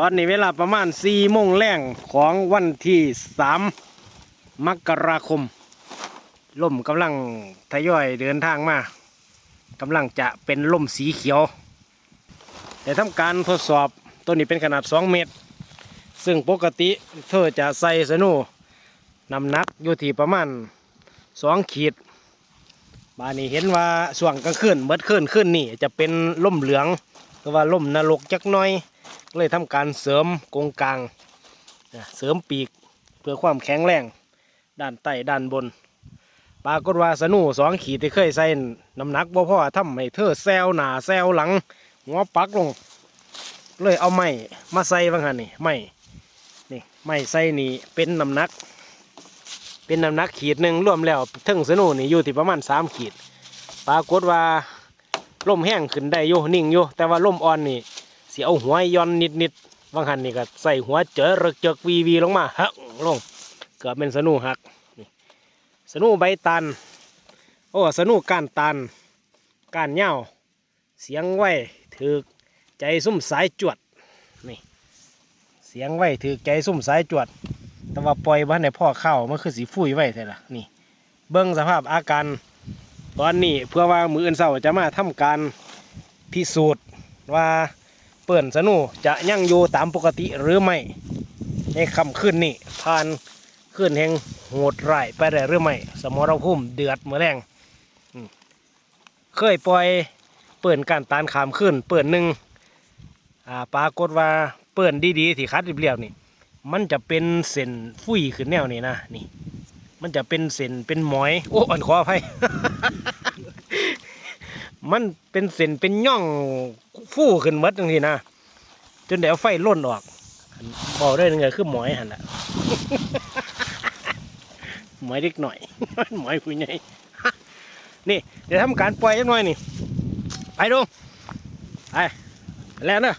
ตอนนี้เวลาประมาณสี่โมงแรงของวันที่สามมกราคมลมกำลังทยอยเดินทางมากำลังจะเป็นลมสีเขียว แต่ทำการทดสอบตัวนี้เป็นขนาด 2 เมตร ซึ่งปกติเธอจะใส่สนูน้ำหนักอยู่ที่ประมาณ 2 ขีดบานนี้เห็นว่าส่วงกลางคืนเบิดคืนขึ้นนี่จะเป็นล่มเหลืองหรือว่าล่มนรกจักน้อย เลยทำการเสริมกงกลาง เสริมปีกเพื่อความแข็งแรง ด้านใต้ด้านบน ปรากฏว่าสนูสองขีดที่เคยใส่น้ำหนักบ่พอทำให้เธอแซวหนาแซวหลังหัวปักลง เลยเอาไม้มาใส่บ้างหันนี่ไม้นี่ไม้ใส่นี่เป็นน้ำหนัก เป็นน้ำหนักขีดหนึ่งรวมแล้วเทึงสนูนี่อยู่ที่ประมาณสามขีด ปรากฏว่าลมแห้งขึ้นได้อยู่นิ่งอยู่แต่ว่าลมอ่อนนี่ สียเอาหัวย้อนนิดนิดบางหันนี่ก็ใส่หัวเจอระเจกวีวีลงมาหักลงเกือบเป็นสนูหักนี่สนูใบตันโอ้สนูก้านตันก้านเหย้าเสียงไหวถือใจซุ่มสายจวดนี่เสียงไหวถือใจซุ่มสายจวด แต่ว่าปล่อยบ้านในพ่อเข้ามันคือสีฟุ้ยไหว้แท้ละนี่ เบิ้งสภาพอาการตอนนี้เพื่อว่ามืออื่นเศร้าจะมาทำการพิสูจน์ว่า เปิ่นสนูจะยั่งอยู่ตามปกติหรือไม่ในคำขึ้นนี่ผ่านขึ้นแห่งโหดร้ายไปได้หรือไม่สมรภูมิเดือดเมื่อแรงเคยปล่อยเปิ่นการตานขามขึ้น เปิ่นหนึ่งอ่าปรากฏว่าเปิ่นดีๆที่คัดเรียบๆนี่ มันจะเป็นเส้นฟุ้ยขึ้นแนวนี้นะนี่ มันจะเป็นเส้นเป็นหมอย โอ้อันขออภัย มันเป็นเส้นเป็นย่องฟู่ขึ้นหมดจังทีนะจนเดี๋ยวไฟล่นออกบอกได้ยังไงคือหมอยหันละหมอยเล็กหน่อยหมอยคุยใหญ่นี่เดี๋ยวทำการปล่อยจักหน่อยนี่ไปดูไปแล้วเนอะ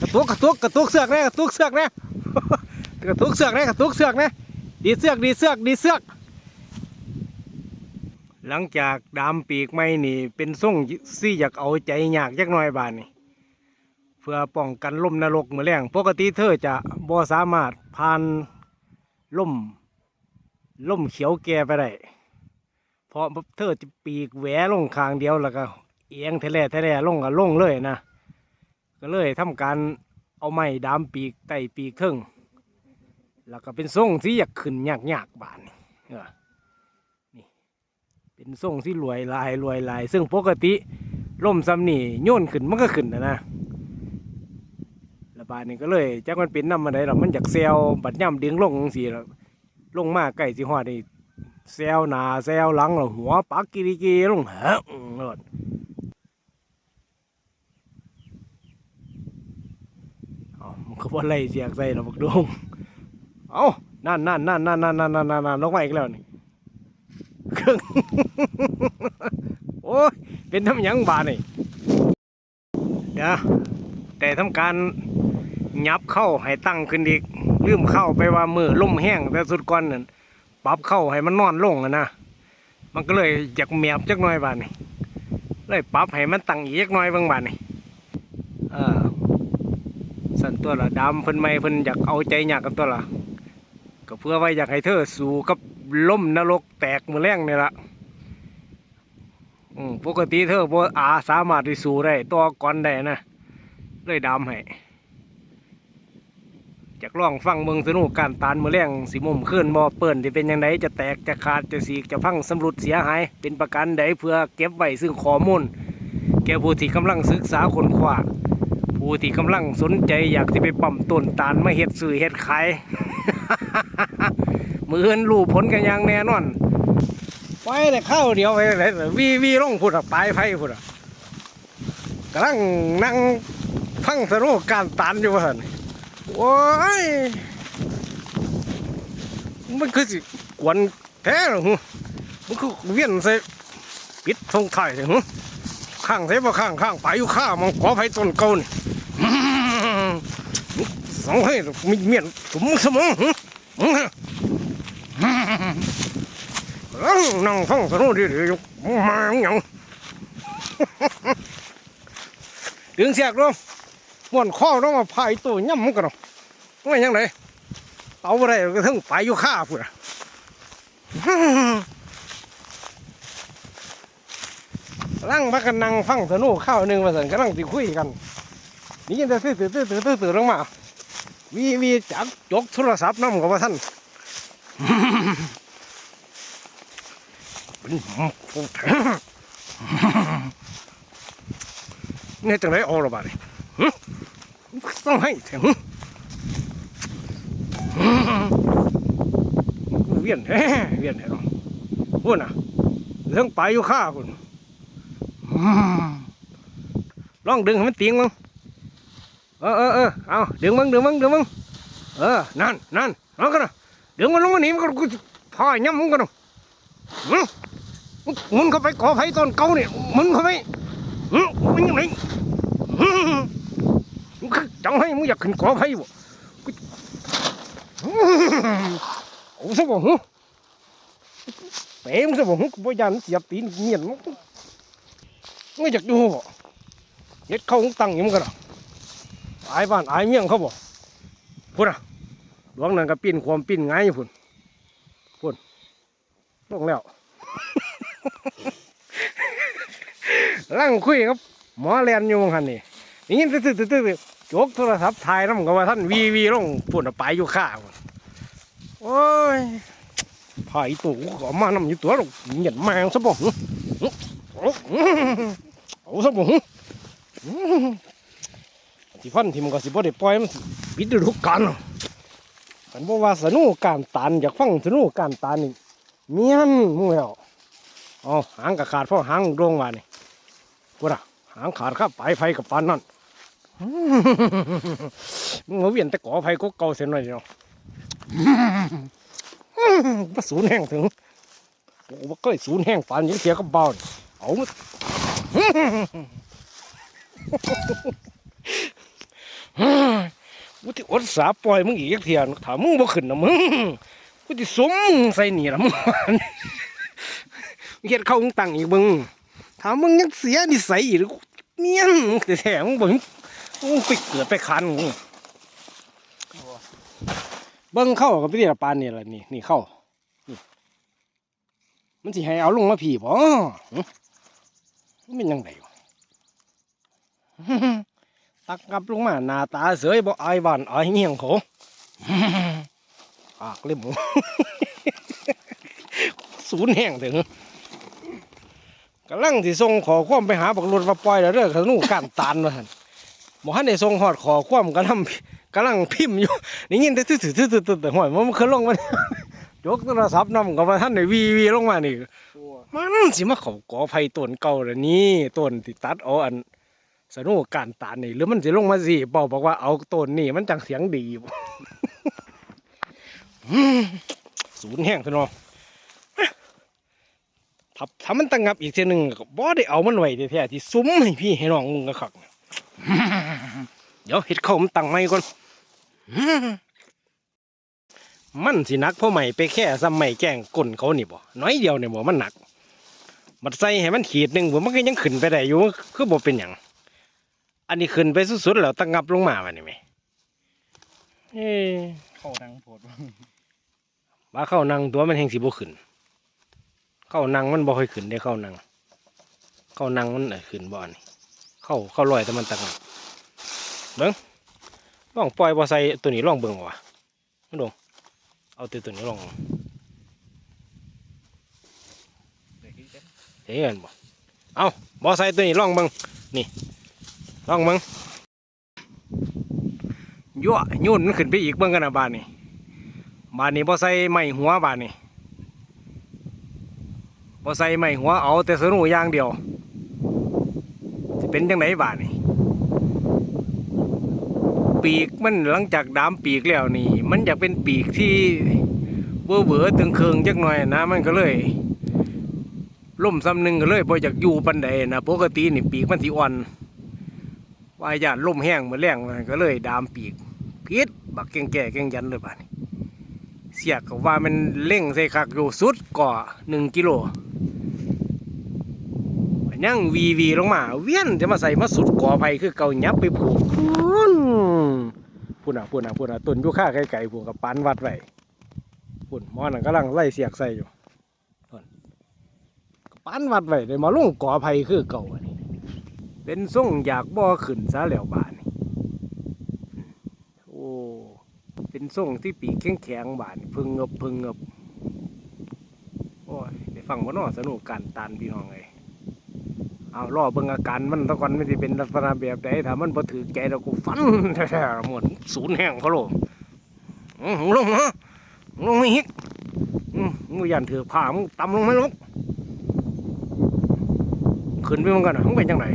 กระตุกกระตุกกระตุกเสือกน่กระตุกเสือกน่กระตุกเสือกน่กระตุกเสือกน่ดีเสือกดีเสือกดีเสือก หลังจากดามปีกไม้นี่ เป็นส่งซี่อยากเอาใจยากจักหน่อยบานนี่เพื่อป้องกันลมนรกเมื่อแรงปกติเธอจะบ่สามารถผ่านลมลมเขียวแก่ไปได้เพราะเธอจะปีกแหวลงคางเดียวแล้วก็ เอียงแทะเลทะเลลงก็ลงเลยนะก็เลยทำการเอาไม้ดามปีกไต่ปีกเทิงแล้วก็เป็นส่งที่อยากขึ้นยากๆบานนี่ เป็นทรงที่รวยลายรวยลาย ซึ่งปกติร่มซ้ำนี่โยนขึ้นมันก็ขึ้นนะนะระบาดนี่ก็เลยจักมันเป็นน้ำมัไหนหรอกมันจากเซลบัดย่ำดึงลงสีลงมากใกล้สีหอดนี่เซลหนาเซลหลังหรอหัวปักกีรีกีลงเหอะหลดมันกอบ่ไรเสียงใส่เราบักดงเอ้านั่นนั่นนั่นนั่นนั่นนั่นนั่นลงมาอีกแล้วนี่ ครึ่งโอ้ยเป็นทำยังบาดนี่เดี๋ยวแต่ทำการยับเข้าให้ตั้งขึ้นอีกลืมเข้าไปว่ามือล่มแห้งแต่สุดก่อนนั่นปรับเข้าให้มันนอนลงอะนะมันก็เลยอยากเมียบจักหน่อยบาดนี่เลยปรับให้มันตั้งอีกจักหน่อยบางบาดนี่เออสั่นตัวละดำเพิ่นไม่เพิ่นอยากเอาใจยากกับตัวละก็เพื่อไว้อยากให้เธอสู้กับ ล่มนรกแตกมือแรงนี่ละปกติเธอบ่อาสามารถที่สู้ได้ตัวก่อนได้นะเลยดำให้จากล่องฟังเมืองสนุกการตานมือแรงสิมุมขึ้นบ่เปิ่นที่เป็นยังไงจะแตกจะขาดจะสีจะพังสำรุดเสียหาย เป็นประกันใดเพื่อเก็บไว้ซึ่งข้อมูลแก่ผู้ที่กำลังศึกษาคนคว้าผู้ที่กำลังสนใจอยากที่ไปปั๊มต้นตาลมาเฮ็ดสื่อเฮ็ดขาย มือเอนรูผลกันอย่างแน่นอนไปแต่ข้าวเดียวไปเลยวีวีลงพุดอะปลายไฟพุดอะกำลังนั่งพังสรุปการตานอยู่ว่าหั่นโอ้ยมันคือสิกวนแท้หรอหึมันคือเวียนใส่ปิดทงไทยเลยหึข้างใส่บ่ข้างข้างไปอยู่ข้ามองขอไฟต้นเก่านี่สองให้มีเมียนสมสมอง หึนั่งฟังสนุกดีๆอยู่มาหยังดึงเสียกลงม้วนข้อต้องมาพายตัวย่ำกันเนาะว่ยังไงเอาอะไรก็ถึงไปอยู่ข้าพุ่นร่างพักกันนั่งฟังสนุกข้าวหนึ่งมาสั่นกำลังสิคุยกัน นี่ยังจะตื้อตื้อตื้อตื้อตื้อตื้อลงมาวีวีจักจกโทรศัพท์น้ำกับว่าท่าน เนี่ยจังไรเอาละบาดนี่หึต้องให้ถึงเวียนแท้เวียนแท้เนาะพูดนะเรื่องไปอยู่ข้าคุณลองดึงให้มันเตียงมึงเออเออเออเอาดึงมึงดึงมึงดึงมึงเออ นั่นนั่นเอากันนะดึงมันลงมาหนีมันก็กูพ่อยย่ำมึงกันนะหึ มึงเข้าไปก่อไฟต้นเก่าเนี่ยมึงเข้าไปหึมึงยังไงหึมึงจังให้มึงอยากขึ้นก่อไฟบ่กูหึเอาซะบ่หึเป๋มึงซะบ่หึกูบ่ยานเสียตีนเงียนมึงไม่อยากดูบ่เฮ็ดเข้าตังยังมันกันอะอายบ้านอายเมียงเขาบ่พุ่นอะหลวงนั่นก็ปิ้นความปิ้นง่ายพุ่นพุ่นลงแล้ว ร่างคุยครับ หมอเรียนอยู่หันนี่นี่ยินตื้อตื้อตื้อจกโทรศัพท์ถ่ายน้ำกับว่าท่านวีวีลงพุ่นอะไปอยู่ข้าพุ่นโอ้ยพายตัวกูก็เอมาน้ำอยู่ตัวหรอกเหยียดแมงซะบ่หึหึโอ้หึเอาซะบ่ที่พันที่มันก็สิบ่ได้ปล่อยมันสิปิดฤดูกาลเนาะกันบ่ว่าสนุกการตานอยากฟังสนุกการตานนี่เมียนมู่แล้ว เอาหางก็ขาดเพราะหางโรงว่านี่บ่ล่ะหางขาดครับปไฟกับปานนั่นมึงมาเวียนต่ก่อไฟก็เก่าเสียหน่อยเนาะอื้อบ่สูญแห้งถึงโอ้บ่เคยสูญแห้งปานนี้เสียกับเบา่เอามากูที่อดสาปล่อยมึงอีกเทียนถามมึงบ่ขึ้นนะมึงกูที่สมมึงใส่หนีละมึง เฮ็ดเข้ามึงตังอีกมึงถามมึงยังเสียนิสัยอีกหรือเมียนแต่แท้มึงบ่มึงมึงไปเกิดไปคันมึงเบิ่งเข้ากับพี่ละปานนี่ล่ะนี่นี่เข้ามันสิให้เอาลงมาผีบ่มันเป็นยังไงตักกลับลงมาหน้าตาเสยบ่อายบ้านอายเมียงเขาปากเล่มศูนย์แห้งถึง กำลังสิส่งขอความไปหาบักรถมาปล่อยแล้วเด้อขนูการตานว่าซั่นบ่ทันได้ส่งฮอดขอความกำลังกำลังพิมพ์อยู่นี่ยินแต่ตื้อๆๆๆๆห้อยมันขึ้นลงมายกโทรศัพท์นำก็ว่าท่านได้วีวีลงมานี่มันสิมาเขากอไผต้นเก่าแล้วนี่ต้นที่ตัดเอาอันสนุกการตานนี่หรือมันจะลงมาสิบอกบอกว่าเอาต้นนี่มันจังเสียงดีศูนย์แห้งซะเนาะ ถ้าถ้ามันตั้งงับอีกเทียหนึงก็บ่ได้เอามันไว้แท้ๆที่ซุ้มให้พี่ให้น้องมึงก็คักเดี๋ยวเฮ็ดเข้าวมันตั้งไม้ก่อนมันสิหนักเพราะใหม่ไปแค่ซ้ำใหม่แกล้งก้นเขานี่บ่น้อยเดียวเนี่ยบ่มันหนัก มันใส่ให้มันขีดหนึ่งบ่มันก็ยังขึ้นไปได้อยู่คือบ่เป็นหยังอันนี้ขึ้นไปสุดๆแล้วตั้งงับลงมาวันนี้ไหมเอ้เข้าดังโผดว่าว่าเข้านั่งตัวมันแหงสิบ่ขึ้น เข้านั่งมันบ่ค่อยขึ้นได้เข้านั่งเข้านั่งมันขึ้นบ่นี่เข้าเข้าลอยแต่มันตั้งเบิ่งลองปล่อยบ่ใส่ตัวนี้ลองเบิ่งว่ะมันดงเอาตัวตัวนี้ลองเด็กที่เต้นเห็นบ่เอาบ่ใส่ตัวนี้ลองเบิ่งนี่ลองเบิ่งยั่วยุ่นมันขึ้นไปอีกเบิ่งกันนะบานนี่บานนี้บ่ใส่ไม้หัวบานนี่ บ่ใส่ไม้หัวเอาแต่สนุอย่างเดียวสิเป็นจังไดบานนี่ปีกมันหลังจากดามปีกแล้วนี่ มันอยากเป็นปีกที่เวอๆตึงเคืองจักหน่อยนะมันก็เลยล่มซ้ำหนึ่งก็เลยพออยากอยู่ปันใดนะปกตินี่ปีกมันสิอ่อนวายานล่มแห้งมือนแรงมันก็เลยดามปีกพิษบักแกงแก่แกงยันเลยบ้านี้เสียกว่ามันเล่งใส่คักอยู่สุดก่อหนึ่งกิโล ยังวีวีลงมา เวียนจะมาใส่มาสุดกอไผ่คือเก่ายับไปผูกพุ่นพุ่นอะพุ่นอะพุ่นอะต้นยูค่าไกลๆพุ่นกับปานวัดไว้พุ่นมอนั่นกำลังไล่เสียกใส่อยู่พุ่นปานวัดไว้เลยมาลงกอไผ่คือเก่าอันนี้เป็นส่งอยากบ่อขึ้นซะแล้วบานโอ้เป็นส่งที่ปีกแข็งๆบานพึ่งเงบพึ่งเงบโอ้ยได้ฟังบ่เนาะสนุกการตานพี่น้องเอ้ย เอารอเบิ่งอาการมันตะกอนไมันสิเป็นลักษณะแบบใดถ้ามันบ่ถือใจแล้วกูฟันแท้ๆหมดศูนย์แห่งเขาโลงอื้อมึงลงนะมึงลงไม่ฮิกมึงยันถือผ้ามึงตำลงไม่ลงขึ้นไปมันกันนะมึงเป็นจังได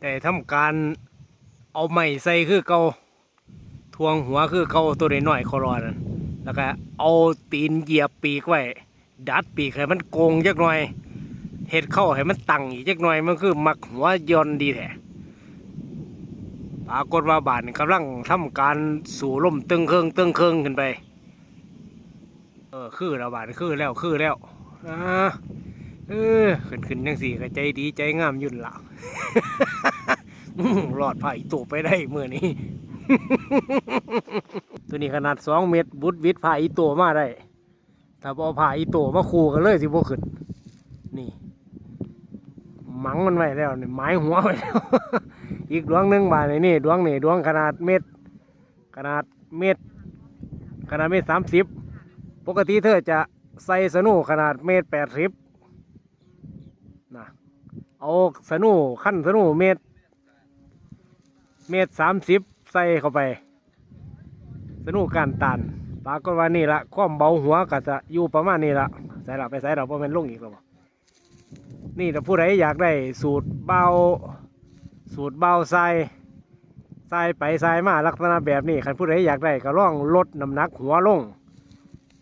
แต่ทำการเอาไม้ใส่คือเกาทวงหัวคือเกาตัวน้อยๆเขารอนั่นแล้วก็เอาตีนเหยียบปีกไว้ ดัดปีกให้มันโกงจักหน่อยเห็ดเข้าให้มันตั้งอีกจักหน่อยมันคือมักหัวยอนดีแท้ปรากฏว่าบานกำลังทำการสู่ลมตึงเครื่องตึงเครื่องขึ้นไปเออคือแล้วบาทคือแล้วคือแล้วอ่าเออขึ้นขึ้นยังสี่ก็ใจดีใจงามยุ่นละอื้อรอดไผ่ตัวไปได้เมื่อนี้ ตัวนี้ขนาดสองเมตรบุดวิดไผ่ตัวมาได้ ถ้าบเอาผ่าอีโตมาคูกันเลยสิพวกขึ้นนี่หมังมันไว้แล้วนี่ไม้หัวไว้แล้ว อีกดวงหนึ่งบาทนี่นี่ดวงนี่ดวงขนาดเม็ด ขนาดเม็ด ขนาดเม็ดสามสิบปกติเธอจะใส่สนูขนาดเม็ดแปดสิบนะเอาสนูขั้นสนูเม็ดเม็ดสามสิบใส่เข้าไป สนูการตัน ปรากฏว่านี่ละความเบาหัวก็จะอยู่ประมาณนี้ละใส่ละไปใส่เราเพราะมันลงอีกแล้วนี่ถ้าผู้ใดอยากได้สูตรเบาสูตรเบาใส่ใส่ไปใส่มาลักษณะแบบนี้คันผู้ใดอยากได้ก็ล่องลดน้ำหนักหัวลง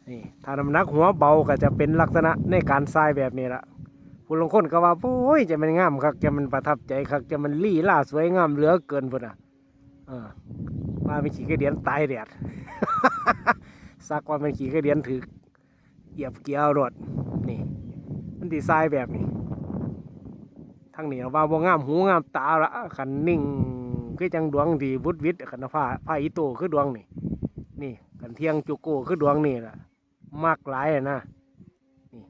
นี่ถ้าน้ำหนักหัวเบาก็จะเป็นลักษณะในการใส่แบบนี้ละผู้ลงคนก็ว่าโอ้ยจะมันงามครับจะมันประทับใจครับจะมันลี่ล่าสวยงามเหลือเกินพุ่นอะเออมาเป็นขี้กระเดียนตายแดด สักว่ามันขี่กระเดียนถือเหยียบเกียร์รถนี่ มันดีไซน์แบบนี้ทั้งนี้เราว่าบ่งามหูงามตาละขันนิ่งคือจังดวงดีบุดวิดขันผ้าผ้าอีโตคือดวงนี่นี่ขันเทียงจุโกคือดวงนี่ล่ะมากหลายนะนี่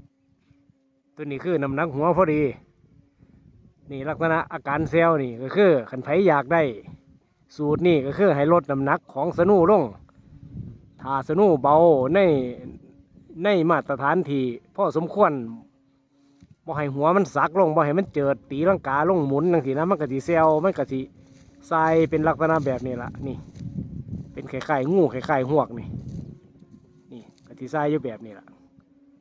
ตัวนี้คือน้ำหนักหัวพอดี นี่ลักษณะอาการเซลล์นี่ก็คือขันไผอยากได้ สูตรนี่ก็คือให้ลดน้ำหนักของสนูลง ถ้าสนูเบาในในมาตรฐานที่พ่อสมควรบ่ให้หัวมันสักลงบ่ให้มันเจิดตีลังกาลงหมุนจังซี่นะมันก็สิเซลมันก็สิทรายเป็นลักษณะแบบนี้ละนี่ เป็นไข่ไข่งูไข่ไข่หวกนี่นี่ก็สิทรายอยู่แบบนี้ละ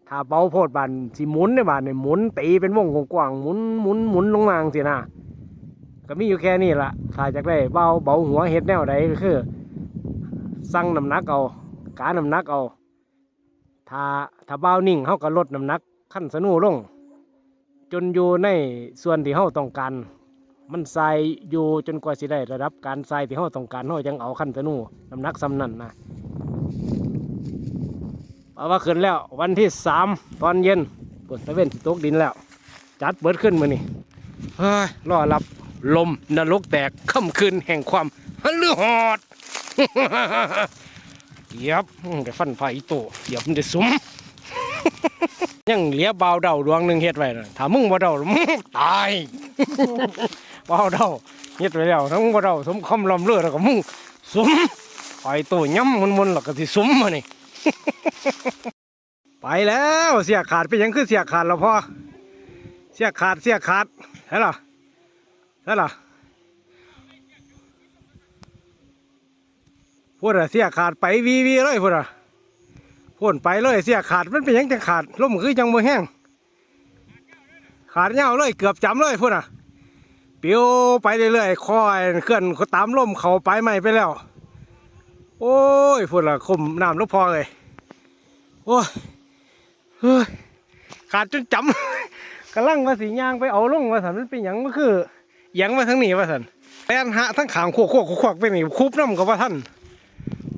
ถ้าเบาโพดบานสิหมุนในบานเนี่ยหมุนตีเป็นวงกว้างหมุนหมุนหมุนลงมาจังซี่นะก็มีอยู่แค่นี้ละถ้าอยากได้เบาเบาหัวเฮ็ดแนวใดก็คือ สั่งน้ำหนักเอา การน้ำหนักเอาถ้าถ้าเบานิ่งเขาก็ลดน้ำหนักขั้นสนูลง จนอยู่ในส่วนที่เขาต้องการมันใส่อยู่จนกว่าสิได้ระดับการใส่ที่เขาต้องการเขาจังเอาขั้นสนูน้ำหนักสำนันนะเอาว่าขึ้นแล้ววันที่สามตอนเย็นปวดตะเวนตกดินแล้ว จัดเบิดขึ้นมือนี่เฮ้ยรอรับลมนรกแตกค่ำคืนแห่งความฮัลลือหอด เยียบไปฟันไฟโตเหยียบมันจะสุมยังเหลียเบาวเดาดวงหนึ่งเฮ็ดไว้นะถ้ามึงบ่เดามึงตายเบาวเดาเฮ็ดไว้แล้วถ้ามึงบ่เดาสมคำลำเลือแล้วก็มึงสุมไฟโตย่ำมันมันๆแล้วก็สิสุมมานี่ไปแล้วเสียขาดไปยังคือเสียขาดแล้วพ่อเสียขาดเสียขาดใช่หรอใช่หรอ พูดอะเสียขาดไปวีวีเลยพูดอะพูดไปเลยเสียขาดมันเป็นยังจะขาดลมคือจังบ่แห้งขาดเงาเลยเกือบจำเลยพูดอะปิวไปเรื่อยๆคอยเคลื่อนตามลมเขาไปไม่ไปแล้ว โอ้ยพูดละคมน้ำลูกพอเลยโอ้ยเฮ้ยขาดจนจำกำลังมาสียางไปเอาลงมาสันมันเป็นยังมันคือยังมาทั้งนี้ว่าสันแลนหะทั้งขางขวกขวกขวกไปนี่คุบน้ำกับว่าท่าน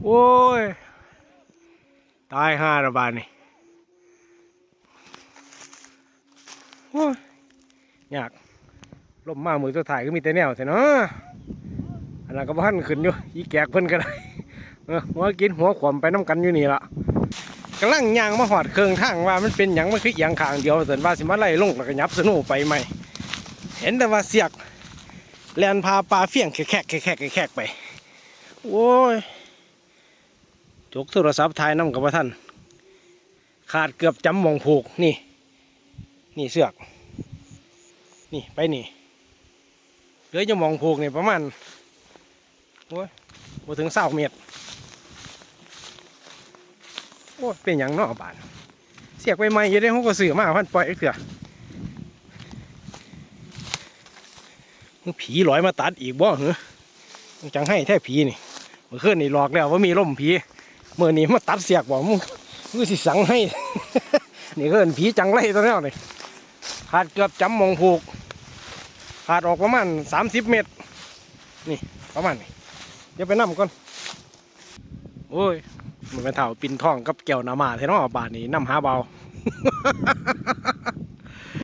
โอ้ย ตายห้าระบาดนี่โอ้ยยากล่มมามือสุดท้ายก็มีแต่แนวแต่เนาะอันนั้นก็พันขึ้นอยู่อีแกกเพิ่นก็ได้หัวกินหัวขวมไปน้ำกันอยู่นี่ละกำลังยางมาหอดเครื่องทางว่ามันเป็นยังมันคือเอียงขางเดียวส่วนว่าสิมาไล่ลงแล้วก็ยับสนุไปใหม่ เห็นแต่ว่าเสียกแลนพาปลาเฟี้ยงแขกแขกแขกแขกไป โอ้ย จกโทรศัพท์ถ่ายน้ำกับว่าท่าน ขาดเกือบจำมองผูกนี่ นี่เสือก นี่ไปนี่เหลือจะมองผูกนี่ประมาณโอ้ยบ่ถึงเศร้าเมตรโอ้เป็นอย่างนอกบานเสียกไปใหม่ยังได้ห้องก็สื่อมาพันปล่อยเถื่อมึงผีลอยมาตัดอีกบ่เหรอจังให้แท้ผีนี่เมื่อคืนนี่หลอกแล้วว่ามีล่มผี เมื่อนี้มาตัดเสียกบ่มึงมึงสิสังให้ นี่ก็เป็นผีจังไรตัวนี้นี่ขาดเกือบจำมองผูกขาดออกประมาณสามสิบเมตร นี่ประมาณนี้เดี๋ยวไปนั่ก่อน โอ้ย มันเป็นเถ่าปินทองกับแก้วนามาเท่านั้นบาทนี้น้ำหาเบา